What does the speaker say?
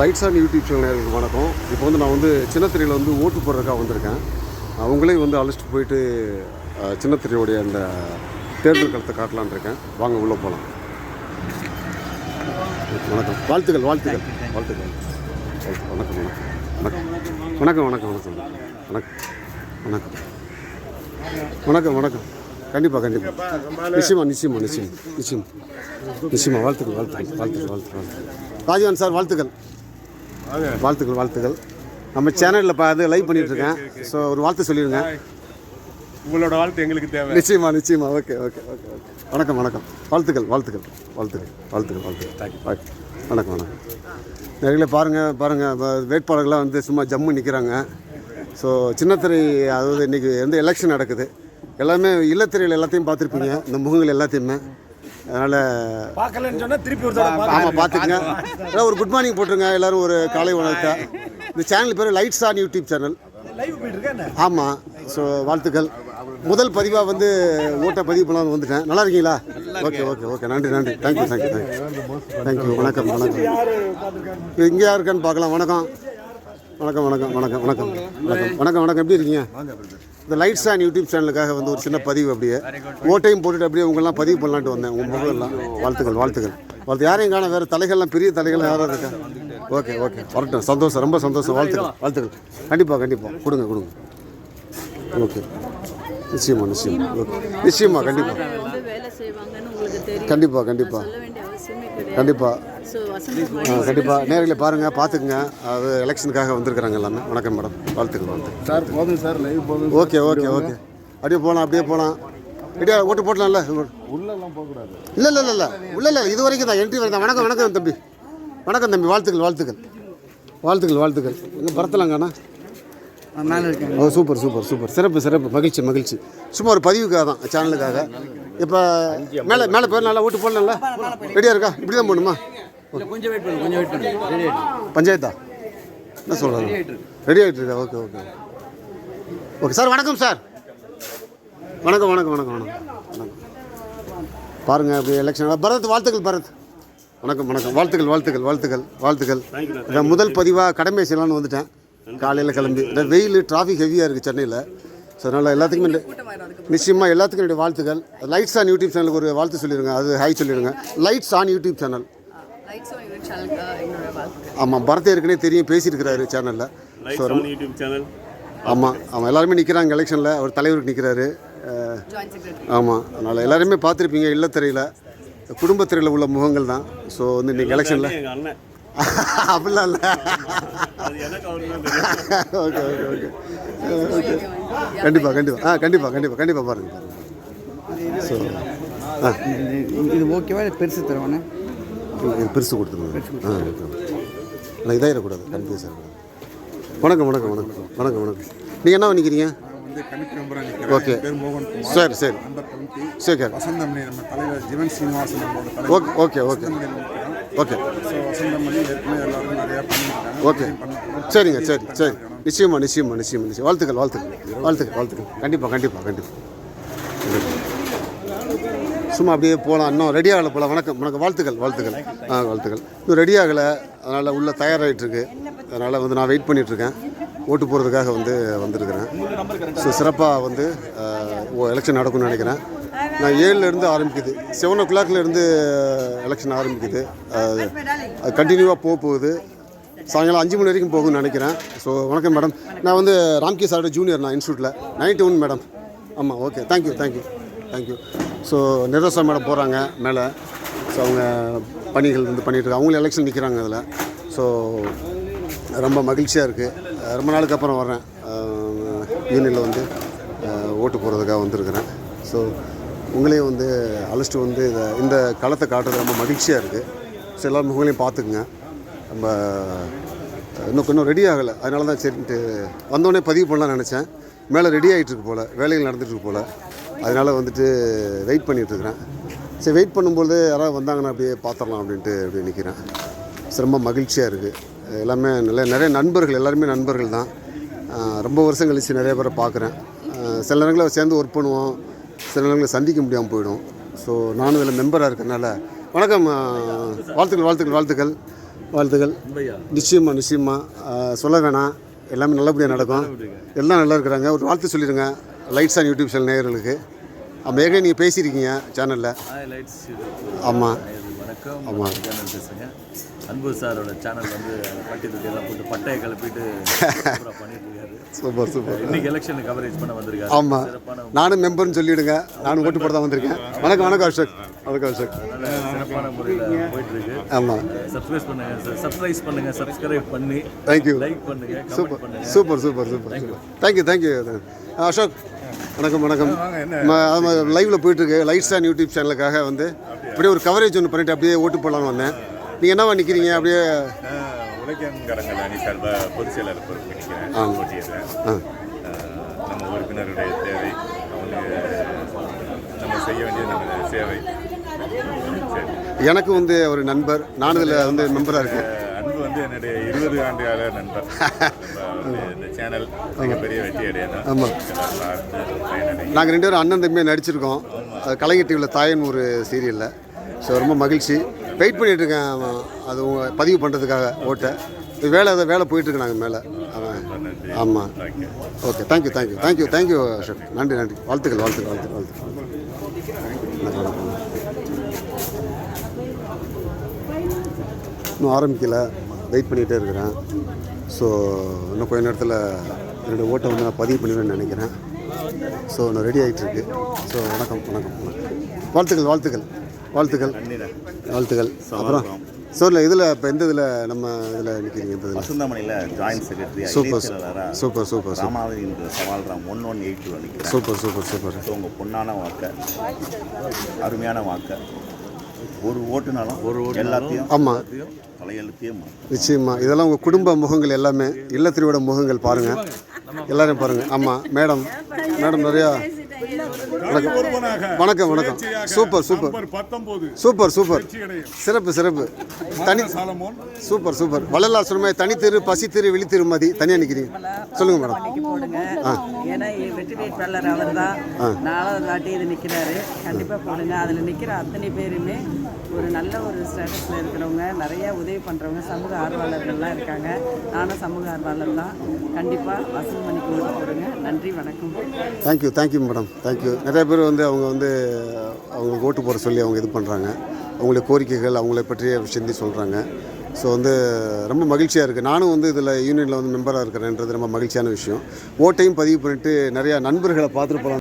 Lights on YouTube channel வணக்கம். இப்போ வந்து நான் வந்து சின்னத்திரையில் வந்து ஓட்டு போடுறதுக்காக வந்திருக்கேன். அவங்களே வந்து அழைச்சிட்டு போயிட்டு சின்னத்திரையோடைய சின்னத்திரையுடைய அந்த தேர்தல் களத்தை காட்டலான்னு இருக்கேன். வாங்க உள்ளே போகலாம் வணக்கம். வாழ்த்துக்கள் வாழ்த்துக்கள். வாழ்த்துக்கள். வணக்கம் வணக்கம். வணக்கம் வணக்கம் வணக்கம். வணக்கம். வணக்கம் வணக்கம். வணக்கம் வணக்கம் கண்டிப்பாக கண்டிப்பாக நிச்சயமா நிச்சயமா நிச்சயம் நிச்சயம். நிச்சயமா. வாழ்த்துக்கள் வாழ்த்துக்கள் வாழ்த்துக்கள் வாழ்த்துக்கள். வாழ்த்துக்கள் ராஜீவன் சார் வாழ்த்துக்கள். வாழ்த்துக்கள் வாழ்த்துக்கள். நம்ம சேனலில் பார்த்து லைவ் பண்ணிட்டு இருக்கேன். ஸோ ஒரு வாழ்த்து சொல்லிடுங்க உங்களோட வாழ்த்து எங்களுக்கு தேவை. நிச்சயமா நிச்சயமா. Okay okay okay okay. வணக்கம் வணக்கம். வாழ்த்துக்கள் வாழ்த்துக்கள் வாழ்த்துக்கள் வாழ்த்துக்கள் வாழ்த்துக்கள். பாய். வணக்கம் வணக்கம். நேரில் பாருங்கள் பாருங்கள் வேட்பாளர்கள்லாம் வந்து சும்மா ஜம்மு நிற்கிறாங்க ஸோ சின்னத்திரை அதாவது இன்றைக்கி எந்த எலெக்ஷன் நடக்குது? எல்லாமே இல்லத்திரையில் எல்லாத்தையும் பார்த்துருப்பீங்க. இந்த முகங்கள் எல்லாத்தையுமே. அதனால் பார்க்கலன்னு சொன்னா திருப்பி ஒரு தடவை ஆமாம் பார்த்துக்குங்க. எல்லாம் ஒரு குட் மார்னிங் போட்டுருங்க. எல்லாரும் ஒரு காலை வணக்கத்தை இந்த சேனல் பேர் லைட்ஸ் ஆன் யூடியூப் சேனல்? ஆமாம் ஸோ வாழ்த்துக்கள். முதல் பதிவாக வந்து ஓட்டை பதிவு பண்ணலாம்னு வந்துட்டேன். நல்லா இருக்கீங்களா? ஓகே ஓகே ஓகே நன்றி நன்றி. தேங்க்யூ தேங்க்யூ தேங்க்யூ தேங்க்யூ வணக்கம் வணக்கம். இங்கே யார் இருக்கான்னு பார்க்கலாம். வணக்கம் வணக்கம். வணக்கம் வணக்கம் வணக்கம் வணக்கம். வணக்கம் வணக்கம். எப்படி இருக்கீங்க? இந்த லைட்ஸ் ஆன் யூடியூப் சேனலுக்காக வந்து ஒரு சின்ன பதிவு அப்படியே. ஓட்டையும் போட்டுட்டு அப்படியே உங்களெல்லாம் பதிவு பண்ணலான்ட்டு வந்தேன். உங்கள் முகம்லாம் வாழ்த்துக்கள் வாழ்த்துக்கள். வாழ்த்து. யாரையும் காண வேறு தலைகள்லாம் பெரிய தலைகள் யாரும் இருக்கா? ஓகே ஓகே வரட்டும். சந்தோஷம் ரொம்ப சந்தோஷம். வாழ்த்துக்கள் வாழ்த்துக்கள். கண்டிப்பாக கண்டிப்பாக கொடுங்க கொடுங்க. ஓகே நிச்சயமா நிச்சயமா. ஓகே நிச்சயமா கண்டிப்பாக வந்து வேலை செய்வாங்கன்னு உங்களுக்கு தெரியும். கண்டிப்பாக கண்டிப்பாக சொல்ல வேண்டிய அவசியமே கிடையாது. கண்டிப்பாக கண்டிப்பாக நேரில் பாருங்கள் பார்த்துக்குங்க அது எலெக்ஷனுக்காக வந்திருக்கிறாங்க எல்லாமே. வணக்கம் மேடம் வாழ்த்துக்கள் வாழ்த்துக்கள். சார் போதும் சார் லைவ் போதும் ஓகே ஓகே ஓகே அப்படியே போகலாம் அப்படியே போகலாம் ரெடியா ஓட்டு போட்டலாம்ல உள்ளெல்லாம் போகக்கூடாது. இல்லை இல்லை இல்லை இல்லை. இல்லை இல்லை இது வரைக்கும் தான். என்ட்ரி வரைக்கும் வணக்கம் வணக்கம் தம்பி. வணக்கம் தம்பி. வாழ்த்துக்கள் வாழ்த்துக்கள். வாழ்த்துக்கள் வாழ்த்துக்கள். எங்கே பரத்தலாங்கண்ணா ஓ சூப்பர் சூப்பர் சூப்பர். சிறப்பு சிறப்பு. மகிழ்ச்சி மகிழ்ச்சி. சும்மா ஒரு பதிவுக்காக தான் சேனலுக்காக இப்போ மேலே மேலே போய் நல்லா ஓட்டு போடலாம்ல? ரெடியாக இருக்கா? இப்படி தான் போகணுமா கொஞ்சம் வெயிட் பண்ணு கொஞ்சம் வெயிட் பண்ணு ரெடி ஆயிட்டு பஞ்சாயத்தா? என்ன சொல்கிறாங்க ரெடி ஆகிட்டு இருக்கா. ஓகே ஓகே ஓகே சார் வணக்கம் சார் வணக்கம் வணக்கம் வணக்கம் வணக்கம். வணக்கம். பாருங்கள் அப்படி எலெக்ஷன் பரத் வாழ்த்துக்கள் பரத். வணக்கம் வணக்கம். வாழ்த்துக்கள் வாழ்த்துக்கள் வாழ்த்துக்கள் வாழ்த்துக்கள். இதான் முதல் பதிவாக கடமை செய்யலாம்னு வந்துட்டேன். காலையில் கிளம்பி. இந்த வெயில் டிராஃபிக் ஹெவியாக இருக்குது சென்னையில். ஸோ அதனால் எல்லாத்துக்குமே இந்த- நிச்சயமா எல்லாத்துக்கும் என்னுடைய வாழ்த்துக்கள். லைட்ஸ் ஆன் யூடியூப் சேனலுக்கு ஒரு வாழ்த்து சொல்லிடுங்க அது ஹை சொல்லிடுங்க லைட்ஸ் ஆன் யூடியூப் சேனல் ஆமாம் பரத் ஏற்கனவே தெரியும் பேசியிருக்கிறாரு சேனலில் ஸோ யூடியூப் சேனல் ஆமாம் ஆமாம் எல்லாருமே நிற்கிறாங்க எலெக்ஷனில் அவர் தலைவருக்கு நிற்கிறாரு ஆமாம் அதனால் எல்லாருமே பார்த்துருப்பீங்க இல்லத்திரையில். குடும்பத்திரையில் உள்ள முகங்கள் தான். ஸோ வந்து இன்றைக்கி எலெக்ஷனில் அப்படிலாம் இல்லை. ஓகே ஓகே ஓகே ஓகே கண்டிப்பாக கண்டிப்பாக ஆ கண்டிப்பாக கண்டிப்பாக கண்டிப்பாக பாருங்கள் ஸோ இது ஓகேவா? பெருசு தருவானே? பெருசு கொடுத்துருங்க. ஆ ஆனால் இதாகிடக்கூடாது கன்ஃபியூஸ் ஆகக்கூடாது வணக்கம் வணக்கம் வணக்கம். வணக்கம் வணக்கம். நீங்கள் என்ன பண்ணிக்கிறீங்க? ஓகே. சரி சரி. சரி நம்ம தலைவர் Jeevan Srinivasan okay okay okay. Okay. Okay. சரிங்க சரி சரி. நிச்சயமா நிச்சயமா நிச்சயமா நிச்சயம். வாழ்த்துக்கள் வாழ்த்துக்கள் வாழ்த்துக்கள். வாழ்த்துக்கள் கண்டிப்பாக கண்டிப்பாக கண்டிப்பாக சும்மா அப்படியே போகலாம் இன்னும் ரெடி ஆகலை போகலாம் வணக்கம். வணக்கம். வாழ்த்துக்கள். வாழ்த்துக்கள். ஆ வாழ்த்துக்கள். இன்னும் ரெடி ஆகலை. அதனால் உள்ளே தயாராகிட்டுருக்கு அதனால் வந்து நான் வெயிட் பண்ணிகிட்ருக்கேன் ஓட்டு போகிறதுக்காக வந்து வந்திருக்கிறேன். ஸோ சிறப்பாக வந்து எலெக்ஷன் நடக்கும்னு நினைக்கிறேன். நான் ஏழுலேருந்து ஆரம்பிக்குது. செவன் ஓ கிளாக்லேருந்து எலெக்ஷன் ஆரம்பிக்குது. அது அது கண்டினியூவாக போக போகுது. சாயங்காலம் அஞ்சு மணி வரைக்கும் போகும்னு நினைக்கிறேன். ஸோ வணக்கம் மேடம் நான் வந்து ராம்கே சாரோட ஜூனியர் நான் இன்ஸ்டியூட்டில் நைன்டி ஒன் மேடம் ஆமாம் okay thank you thank you thank you so Nirosha madam போகிறாங்க மேலே. ஸோ அவங்க பணிகள் வந்து பண்ணிகிட்டு இருக்காங்க. அவங்களும் எலெக்ஷன் நிற்கிறாங்க அதில். ஸோ ரொம்ப மகிழ்ச்சியாக இருக்குது ரொம்ப நாளுக்கு அப்புறம் வர்றேன். யூனியனில் வந்து ஓட்டு போகிறதுக்காக வந்திருக்கிறேன். ஸோ உங்களையும் வந்து அழைச்சிட்டு வந்து இதை இந்த களத்தை காட்டுறது ரொம்ப மகிழ்ச்சியாக இருக்குது ஸோ எல்லா உங்களையும் பார்த்துக்குங்க. நம்ம இன்னும் இன்னும் ரெடி ஆகலை. அதனால தான் சரின்ட்டு வந்தோடனே பதிவு பண்ணலாம்னு நினச்சேன். மேலே ரெடி ஆகிட்டு இருக்கு போல் வேலைகள் நடந்துட்டு இருக்கு போல். அதனால் வந்துட்டு வெயிட் பண்ணிட்டு இருக்கிறேன் சரி வெயிட் பண்ணும்போது யாராவது வந்தாங்கன்னா அப்படியே பார்த்துடலாம் அப்படின்ட்டு அப்படியே நிற்கிறேன் சரி, ரொம்ப மகிழ்ச்சியாக இருக்குது எல்லாமே நல்ல நிறைய நண்பர்கள் எல்லாருமே நண்பர்கள் தான். ரொம்ப வருஷம் கழித்து நிறைய பேரை பார்க்குறேன் சில நேரங்களில் சேர்ந்து ஒர்க் பண்ணுவோம். சில நேரங்களில் சந்திக்க முடியாமல் போயிடும். ஸோ நானும் இதில் மெம்பராக இருக்கறனால வணக்கம் வாழ்த்துக்கள் வாழ்த்துக்கள் வாழ்த்துக்கள். வாழ்த்துக்கள். நிச்சயமா நிச்சயமா. ஆஹ் சொல்ல வேணாம். எல்லாமே நல்லபடியாக நடக்கும். எல்லாம் நல்லா இருக்கிறாங்க. ஒரு வாழ்த்து சொல்லிடுங்க லைட்ஸ் ஆன் யூடியூப் சேனல் நேயர்களுக்கு. ஆமாம் ஏற்கனவே நீங்கள் பேசியிருக்கீங்க சேனலில் லைட்ஸ் ஆமாம் வணக்கம். சேனல் பேசுங்க அன்பு சாரோட சேனல் வந்து பட்டி தொட்டி எல்லாம் போட்டு பட்டையை கிளப்பிட்டு சூப்பரா பண்ணிட்டு இருக்காரு சூப்பர் சூப்பர். இன்னைக்கு எலெக்ஷன் கவரேஜ் பண்ண வந்திருக்காரு. ஆமாம் சிறப்பான நானும் மெம்பர்னு சொல்லிவிடுங்க நானும் ஓட்டு போட தான் வந்திருக்கேன். வணக்கம் வணக்கம் அஷோக் வணக்கம் நல்ல சிறப்பான முறையில் போயிட்டு இருக்கு ஆமாம் சப்ஸ்கிரைப் பண்ணுங்க சப்ஸ்கிரைப் பண்ணுங்க சப்ஸ்கிரைப் பண்ணி தேங்க்யூ லைக் பண்ணுங்க கமெண்ட் சூப்பர் பண்ணுங்க. Super super super. Thank you thank you Ashok வணக்கம் வணக்கம். லைவில் போயிட்டுருக்கு. லைட் ஸ்டான் யூடியூப் சேனலுக்காக வந்து அப்படியே ஒரு கவரேஜ் ஒன்று பண்ணிட்டு அப்படியே ஓட்டு போடலான்னு வந்தேன். நீங்கள் என்னவா நிற்கிறீங்க அப்படியே உலகங்கரங்கள் அணி சார்பாக பொதுச் செயலாளர் பொறுப்பு நிற்கிறேன் நம்ம உறுப்பினருடைய தேவை அவங்களுக்கு நம்ம செய்ய வேண்டியது நம்ம சேவை. எனக்கு வந்து ஒரு நண்பர். நானும் இதில் வந்து மெம்பராக இருக்கேன். அன்பு வந்து என்னுடைய இருபது ஆண்டு கால நண்பர் இந்த சேனல் மிகப்பெரிய வெற்றி அடையணும் ஆமாம். நாங்கள் ரெண்டு பேரும் அண்ணன் தம்பியாக நடிச்சிருக்கோம். அது கலைஞர் டிவியில் தாயன் ஒரு சீரியலில் ஸோ ரொம்ப மகிழ்ச்சி. வெயிட் பண்ணிட்டு இருக்கேன் அது உங்க பதிவு பண்ணுறதுக்காக ஓட்டை. வேலை அதை வேலை போயிட்டுருக்கு நாங்கள் மேலே. ஆமாம் okay thank you thank you thank you thank you Ashok நன்றி நன்றி. வாழ்த்துக்கள் வாழ்த்துக்கள் வாழ்த்துக்கள் வாழ்த்துக்கள் வணக்கம், வணக்கம் இன்னும் ஆரம்பிக்கல. வெயிட் பண்ணிகிட்டே இருக்கிறேன். ஸோ இன்னும் கொஞ்ச நேரத்தில் என்னோடய ஓட்டை வந்து நான் பதிவு பண்ணிடுவேன்னு நினைக்கிறேன். ஸோ நான் ரெடி ஆகிட்டு இருக்கு ஸோ வணக்கம் வணக்கம். வாழ்த்துக்கள் வாழ்த்துக்கள். வாழ்த்துக்கள். வாழ்த்துக்கள். அப்புறம் சொல்ல இதில் இப்போ எந்த இதில் நம்ம இதில் நிற்கிறீங்க இந்த இதில்? Joint secretary super super super ராமாவதி சவால் Ram one one eight two super super super so உங்கள் பொண்ணான வாக்க அருமையான வாக்க. ஒரு ஓட்டுனாலும் ஒரு ஓட்டு எல்லாத்தையும் ஆமாம் தலையெழுத்தையும். நிச்சயமா. இதெல்லாம் உங்கள் குடும்ப முகங்கள் எல்லாமே இல்லத்திரியோட முகங்கள் பாருங்கள் எல்லாரும் பாருங்கள் ஆமாம் மேடம். மேடம் நிறையா வணக்கம். வணக்கம் வணக்கம். Super super. Super super. சிறப்பு சிறப்பு. தனி சாலமோன். Super super. வள்ளலார் சொன்ன தனித்திரு பசித்திரு விழித்திருமதி தனியாக நிற்கிறீங்க சொல்லுங்க மேடம். போடுங்க. ஏன்னா வெற்றி வேட்பாளர் அவர் தான் நாலாவது வாட்டி இது நிற்கிறாரு கண்டிப்பாக போடுங்க. அதில் நிற்கிற அத்தனை பேருமே ஒரு நல்ல ஒரு ஸ்டேட்டஸில் இருக்கிறவங்க நிறைய உதவி பண்ணுறவங்க சமூக ஆர்வலர்கள்லாம் இருக்காங்க. நானும் சமூக ஆர்வலர் தான். கண்டிப்பாக வசூல் மணிக்கு போடுங்க. நன்றி வணக்கம். தேங்க்யூ தேங்க்யூ மேடம் தேங்க்யூ நிறைய பேர் வந்து அவங்க வந்து அவங்களுக்கு ஓட்டு போட சொல்லி அவங்க இது பண்ணுறாங்க அவங்களுடைய கோரிக்கைகள் அவங்களை பற்றிய சிந்தி சொல்கிறாங்க ஸோ வந்து ரொம்ப மகிழ்ச்சியாக இருக்குது நானும் வந்து இதில் யூனியனில் வந்து மெம்பராக இருக்கிறேன்றது ரொம்ப மகிழ்ச்சியான விஷயம். ஓட்டையும் பதிவு பண்ணிவிட்டு நிறையா நண்பர்களை பார்த்துட்டு போகலாம்